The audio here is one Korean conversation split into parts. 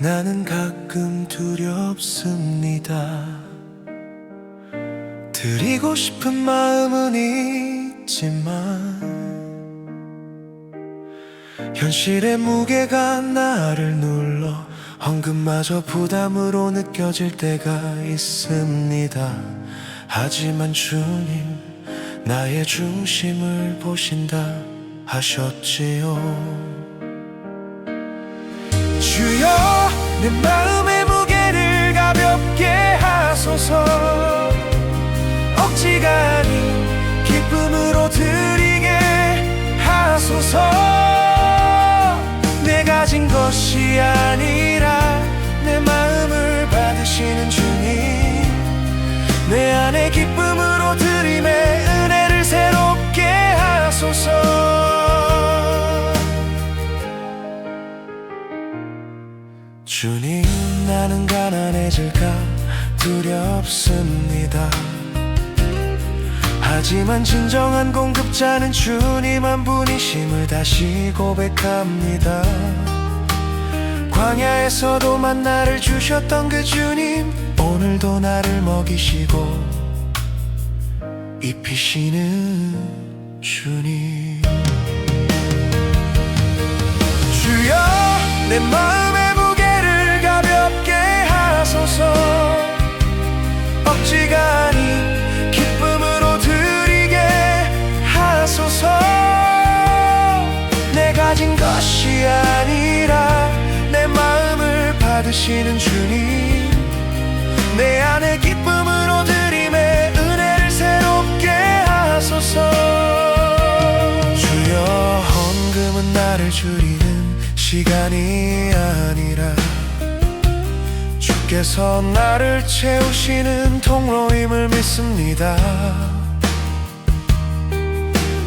나는 가끔 두렵습니다. 드리고 싶은 마음은 있지만 현실의 무게가 나를 눌러 헌금마저 부담으로 느껴질 때가 있습니다. 하지만 주님 나의 중심을 보신다 하셨지요. 주여 내 마음의 무게를 가볍게 하소서. 억지가 아닌 기쁨으로 드리게 하소서. 내 가 진 것이 아 주님 나는 가난해질까? 두렵습니다. 하지만 진정한 공급자는 주님 한 분이심을 다시 고백합니다. 광야에서도 만나를 주셨던 그 주님 오늘도 나를 먹이시고 입히시는 주님. 주여 내마 가진 것이 아니라 내 마음을 받으시는 주님. 내 안에 기쁨으로 드림의 은혜를 새롭게 하소서. 주여 헌금은 나를 줄이는 시간이 아니라 주께서 나를 채우시는 통로임을 믿습니다.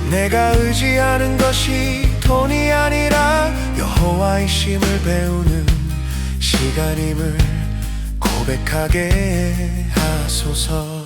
내가 의지하는 것이 돈이 아니라 여호와이심을 배우는 시간임을 고백하게 하소서